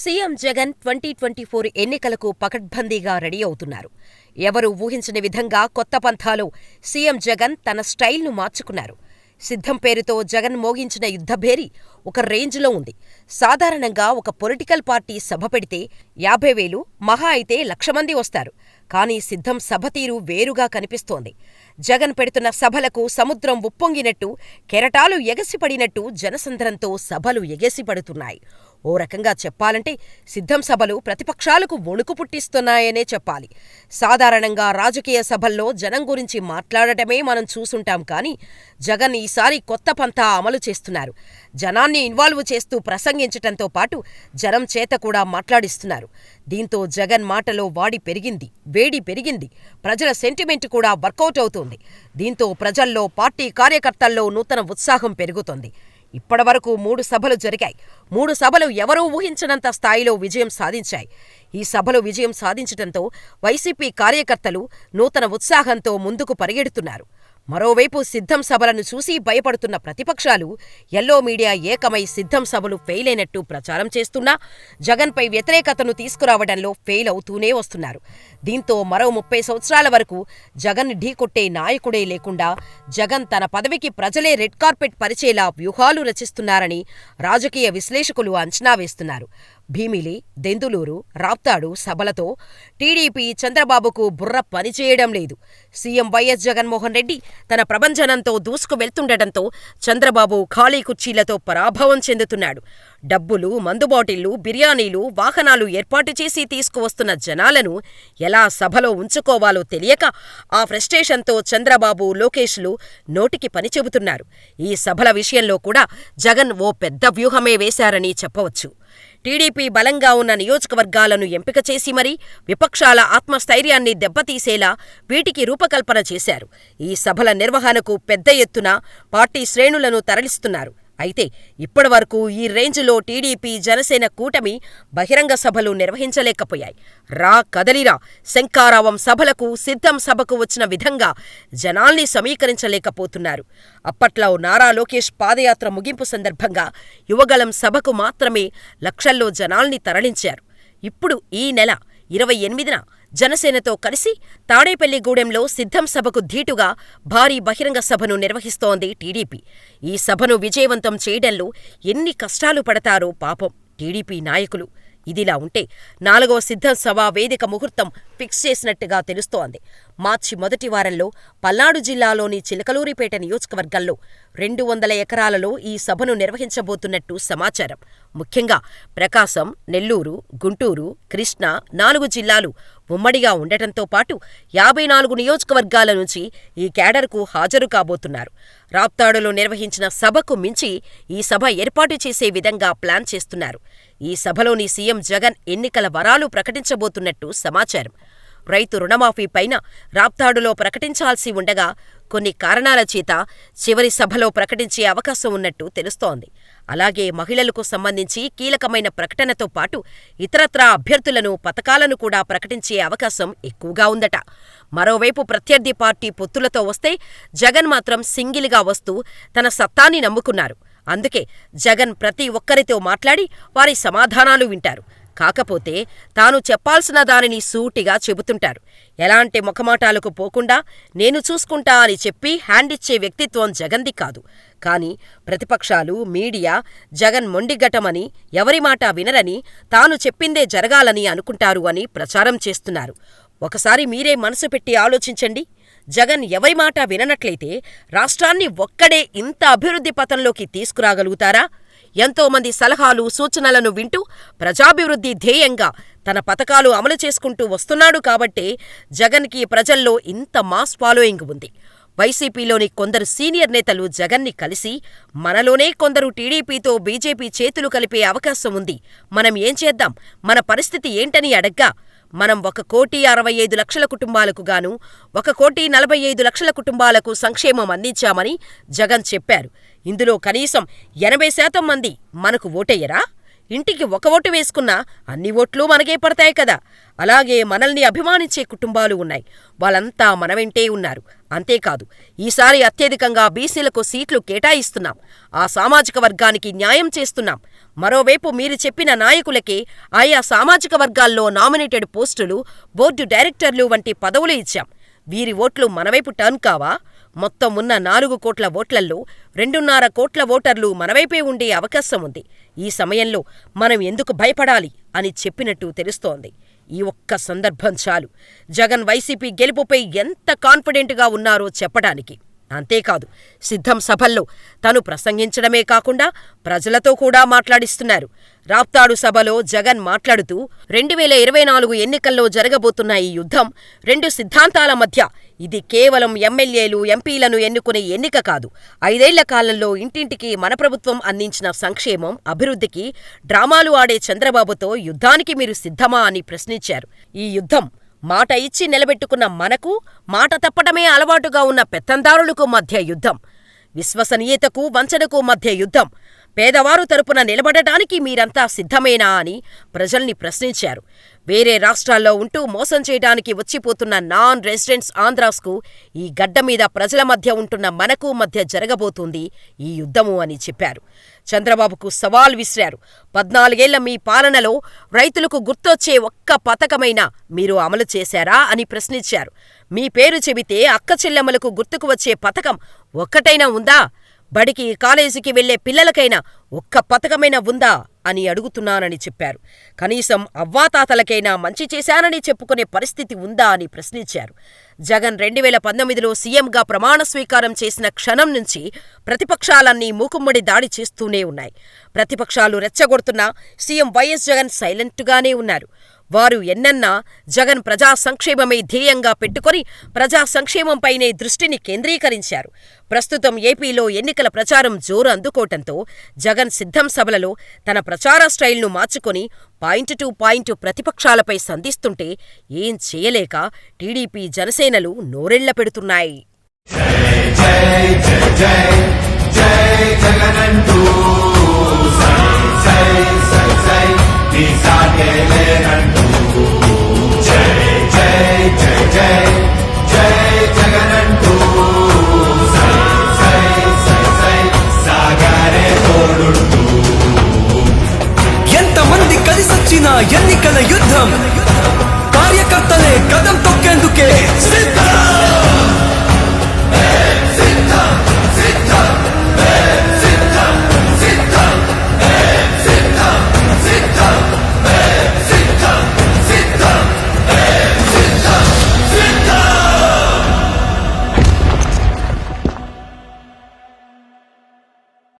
CM Jagan twenty twenty four ఎన్నికలకు పకడ్బందీగా ready అవుతున్నారు. ఎవరూ ఊహించని విధంగా కొత్త పంథాలో సీఎం జగన్ తన స్టైల్ను మార్చుకున్నారు. సిద్ధం పేరుతో జగన్ మోగించిన యుద్ధభేరి ఒక రేంజ్లో ఉంది. సాధారణంగా ఒక పొలిటికల్ పార్టీ సభ పెడితే యాభై వేలు, మహా అయితే లక్ష మంది వస్తారు. కానీ సిద్ధం సభ తీరు వేరుగా కనిపిస్తోంది. జగన్ పెడుతున్న సభలకు సముద్రం ఉప్పొంగినట్టు, కెరటాలు ఎగసిపడినట్టు జనసంద్రంతో సభలు ఎగసిపడుతున్నాయి. ఓ రకంగా చెప్పాలంటే సిద్ధం సభలు ప్రతిపక్షాలకు వణుకు పుట్టిస్తున్నాయనే చెప్పాలి. సాధారణంగా రాజకీయ సభల్లో జనం గురించి మాట్లాడటమే మనం చూసుంటాం కానీ జగన్ ఈసారి కొత్త పంతా అమలు చేస్తున్నారు. జనాన్ని ఇన్వాల్వ్ చేస్తూ ప్రసంగించటంతో పాటు జనం చేత కూడా మాట్లాడిస్తున్నారు. దీంతో జగన్ మాటలో వాడి పెరిగింది, వేడి పెరిగింది. ప్రజల సెంటిమెంట్ కూడా వర్కౌట్ అవుతోంది. దీంతో ప్రజల్లో, పార్టీ కార్యకర్తల్లో నూతన ఉత్సాహం పెరుగుతోంది. ఇప్పటివరకు మూడు సభలు జరిగాయి. మూడు సభలు ఎవరూ ఊహించనంత స్థాయిలో విజయం సాధించాయి. ఈ సభలు విజయం సాధించటంతో వైసీపీ కార్యకర్తలు నూతన ఉత్సాహంతో ముందుకు పరిగెడుతున్నారు. మరోవైపు సిద్ధం సభలను చూసి భయపడుతున్న ప్రతిపక్షాలు ఎల్లో మీడియా ఏకమై సిద్ధం సభలు ఫెయిలైనట్టు ప్రచారం చేస్తున్నా జగన్పై వ్యతిరేకతను తీసుకురావడంలో ఫెయిల్ అవుతూనే వస్తున్నారు. దీంతో మరో ముప్పై సంవత్సరాల వరకు జగన్ ఢీకొట్టే నాయకుడే లేకుండా జగన్ తన పదవికి ప్రజలే రెడ్ కార్పెట్ పరిచేలా వ్యూహాలు రచిస్తున్నారని రాజకీయ విశ్లేషకులు అంచనా వేస్తున్నారు. భీమిలి, దెందులూరు, రాప్తాడు సభలతో టీడీపీ చంద్రబాబుకు బుర్ర పనిచేయడం లేదు. సీఎం వైఎస్ జగన్మోహన్ రెడ్డి తన ప్రభంజనంతో దూసుకు వెళ్తుండటంతో చంద్రబాబు ఖాళీ కుర్చీలతో పరాభవం చెందుతున్నాడు. డబ్బులు, మందుబాటిళ్ళు, బిర్యానీలు, వాహనాలు ఏర్పాటు చేసి తీసుకువస్తున్న జనాలను ఎలా సభలో ఉంచుకోవాలో తెలియక ఆ ఫ్రస్ట్రేషన్తో చంద్రబాబు, లోకేష్లు నోటికి పని చెబుతున్నారు. ఈ సభల విషయంలో కూడా జగన్ ఓ పెద్ద వ్యూహమే వేశారని చెప్పవచ్చు. టీడీపీ బలంగా ఉన్న నియోజకవర్గాలను ఎంపిక చేసి మరీ విపక్షాల ఆత్మస్థైర్యాన్ని దెబ్బతీసేలా వీటికి రూపకల్పన చేశారు. ఈ సభల నిర్వహణకు పెద్ద ఎత్తున పార్టీ శ్రేణులను తరలిస్తున్నారు. అయితే ఇప్పటివరకు ఈ రేంజ్లో టీడీపీ, జనసేన కూటమి బహిరంగ సభలు నిర్వహించలేకపోయాయి. రా కదలిరా శంకారావం సభలకు, సిద్ధం సభకు వచ్చిన విధంగా జనాల్ని సమీకరించలేకపోతున్నారు. అప్పట్లో నారా లోకేష్ పాదయాత్ర ముగింపు సందర్భంగా యువగళం సభకు మాత్రమే లక్షల్లో జనాల్ని తరలించారు. ఇప్పుడు ఈ నెల ఇరవై ఎనిమిదిన జనసేనతో కలిసి తాడేపల్లిగూడెంలో సిద్ధం సభకు ధీటుగా భారీ బహిరంగ సభను నిర్వహిస్తోంది టీడీపీ. ఈ సభను విజయవంతం చేయడంలో ఎన్ని కష్టాలు పడతారో పాపం టీడీపీ నాయకులు. ఇదిలా ఉంటే నాలుగవ సిద్ధం సభ వేదిక ముహూర్తం ఫిక్స్ చేసినట్టుగా తెలుస్తోంది. మార్చి మొదటి వారంలో పల్నాడు జిల్లాలోని చిలకలూరిపేట నియోజకవర్గంలో రెండు వందల ఎకరాలలో ఈ సభను నిర్వహించబోతున్నట్టు సమాచారం. ముఖ్యంగా ప్రకాశం, నెల్లూరు, గుంటూరు, కృష్ణా నాలుగు జిల్లాలు ఉమ్మడిగా ఉండటంతో పాటు యాభై నాలుగు నియోజకవర్గాల నుంచి ఈ కేడర్కు హాజరు కాబోతున్నారు. రాప్తాడులో నిర్వహించిన సభకు మించి ఈ సభ ఏర్పాటు చేసే విధంగా ప్లాన్ చేస్తున్నారు. ఈ సభలోని సీఎం జగన్ ఎన్నికల వరాలు ప్రకటించబోతున్నట్టు సమాచారం. రైతు రుణమాఫీ పైన రాప్తాడులో ప్రకటించాల్సి ఉండగా కొన్ని కారణాల చేత చివరి సభలో ప్రకటించే అవకాశం ఉన్నట్టు తెలుస్తోంది. అలాగే మహిళలకు సంబంధించి కీలకమైన ప్రకటనతో పాటు ఇతరత్రా అభ్యర్థులను, పథకాలను కూడా ప్రకటించే అవకాశం ఎక్కువగా ఉందట. మరోవైపు ప్రత్యర్థి పార్టీ పొత్తులతో వస్తే జగన్ మాత్రం సింగిల్గా వస్తూ తన సత్తాని నమ్ముకున్నారు. అందుకే జగన్ ప్రతి ఒక్కరితో మాట్లాడి వారి సమాధానాలు వింటారు. కాకపోతే తాను చెప్పాల్సిన దానిని సూటిగా చెబుతుంటారు. ఎలాంటి మొఖమాటాలకు పోకుండా నేను చూసుకుంటా అని చెప్పి హ్యాండిచ్చే వ్యక్తిత్వం జగన్ది కాదు. కానీ ప్రతిపక్షాలు, మీడియా జగన్ మొండిఘటమని, ఎవరి మాట వినరని, తాను చెప్పిందే జరగాలని అనుకుంటారు అని ప్రచారం చేస్తున్నారు. ఒకసారి మీరే మనసు పెట్టి ఆలోచించండి. జగన్ ఎవరి మాట విననట్లయితే రాష్ట్రాన్ని ఒక్కడే ఇంత అభివృద్ధి పథంలోకి తీసుకురాగలుగుతారా? ఎంతోమంది సలహాలు, సూచనలను వింటూ ప్రజాభివృద్ధి ధ్యేయంగా తన పథకాలు అమలు చేసుకుంటూ వస్తున్నాడు కాబట్టే జగన్కి ప్రజల్లో ఇంత మాస్ ఫాలోయింగ్ ఉంది. వైసీపీలోని కొందరు సీనియర్ నేతలు జగన్ని కలిసి మనలోనే కొందరు టీడీపీతో బీజేపీ చేతులు కలిపే అవకాశం ఉంది. మనం ఏం చేద్దాం? మన పరిస్థితి ఏంటని అడగ్గా మనం ఒక కోటి అరవై ఐదు లక్షల కుటుంబాలకు గాను ఒక కోటి నలభై ఐదు లక్షల కుటుంబాలకు సంక్షేమం అందించామని జగన్ చెప్పారు. ఇందులో కనీసం ఎనభై శాతం మంది మనకు ఓటెయ్యరా? ఇంటికి ఒక ఓటు వేసుకున్నా అన్ని ఓట్లు మనకే పడతాయి కదా. అలాగే మనల్ని అభిమానించే కుటుంబాలు ఉన్నాయి. వాళ్ళంతా మన వెంటే ఉన్నారు. అంతేకాదు ఈసారి అత్యధికంగా బీసీలకు సీట్లు కేటాయిస్తున్నాం. ఆ సామాజిక వర్గానికి న్యాయం చేస్తున్నాం. మరోవైపు మీరు చెప్పిన నాయకులకే ఆయా సామాజిక వర్గాల్లో నామినేటెడ్ పోస్టులు బోర్డు డైరెక్టర్లు వంటి పదవులు ఇచ్చాం. వీరి ఓట్లు మనవైపు టర్న్ కావా? మొత్తం ఉన్న నాలుగు కోట్ల ఓట్లల్లో రెండున్నర కోట్ల ఓటర్లు మనవైపే ఉండే అవకాశం ఉంది ఈ సమయంలో మనం ఎందుకు భయపడాలి అని చెప్పినట్టు తెలుస్తోంది. ఈ ఒక్క సందర్భం చాలు. జగన్ వైసీపీ గెలుపుపై ఎంత కాన్ఫిడెంట్గా ఉన్నారో చెప్పడానికి. అంతేకాదు సిద్ధం సభల్లో తను ప్రసంగించడమే కాకుండా ప్రజలతో కూడా మాట్లాడిస్తున్నారు. రాప్తాడు సభలో జగన్ మాట్లాడుతూ రెండు వేల ఇరవై నాలుగు ఎన్నికల్లో జరగబోతున్న ఈ యుద్ధం రెండు సిద్ధాంతాల మధ్య. ఇది కేవలం ఎమ్మెల్యేలు ఎంపీలను ఎన్నుకునే ఎన్నిక కాదు. ఐదేళ్ళ కాలంలో ఇంటింటికి మన ప్రభుత్వం అందించిన సంక్షేమం అభివృద్ధికి డ్రామాలు ఆడే చంద్రబాబుతో యుద్ధానికి మీరు సిద్ధమా? అని ప్రశ్నించారు. ఈ యుద్ధం మాట ఇచ్చి నిలబెట్టుకున్న మనకు మాట తప్పటమే అలవాటుగా ఉన్న పెత్తందారులకు మధ్య యుద్ధం. విశ్వసనీయతకు వంచనకు మధ్య యుద్ధం. పేదవారు తరపున నిలబడటానికి మీరంతా సిద్ధమేనా అని ప్రజల్ని ప్రశ్నించారు. వేరే రాష్ట్రాల్లో ఉంటూ మోసం చేయడానికి వచ్చిపోతున్న నాన్ రెసిడెంట్స్ ఆంధ్రాస్కు ఈ గడ్డ మీద ప్రజల మధ్య ఉంటున్న మనకు మధ్య జరగబోతుంది ఈ యుద్ధము అని చెప్పారు. చంద్రబాబుకు సవాల్ విసిరారు. పద్నాలుగేళ్ళ మీ పాలనలో రైతులకు గుర్తొచ్చే ఒక్క పథకమైనా మీరు అమలు చేశారా అని ప్రశ్నించారు. మీ పేరు చెబితే అక్క చెల్లెమ్మలకు గుర్తుకు వచ్చే పథకం ఒక్కటైనా ఉందా? బడికి కాలేజీకి వెళ్ళే పిల్లలకైనా ఒక్క పథకమైనా ఉందా అని అడుగుతున్నానని చెప్పారు. కనీసం అవ్వాతాతలకైనా మంచి చేశానని చెప్పుకునే పరిస్థితి ఉందా అని ప్రశ్నించారు. జగన్ రెండు వేల పంతొమ్మిదిలో సీఎంగా ప్రమాణ స్వీకారం చేసిన క్షణం నుంచి ప్రతిపక్షాలన్నీ మూకుమ్మడి దాడి చేస్తూనే ఉన్నాయి. ప్రతిపక్షాలు రెచ్చగొడుతున్నా సీఎం వైఎస్ జగన్ సైలెంట్గానే ఉన్నారు. వారు ఎన్నన్నా జగన్ ప్రజా సంక్షేమమే ధ్యేయంగా పెట్టుకొని ప్రజా సంక్షేమంపైనే దృష్టిని కేంద్రీకరించారు. ప్రస్తుతం ఏపీలో ఎన్నికల ప్రచారం జోరు అందుకోవటంతో జగన్ సిద్ధం సభలలో తన ప్రచార స్టైల్ను మార్చుకొని పాయింట్ టు పాయింట్ ప్రతిపక్షాలపై సంధిస్తుంటే ఏం చేయలేక టీడీపీ జనసేనలు నోరెళ్ళ పెడుతున్నాయి. యుద్ధం కార్యకర్తలే కదంతో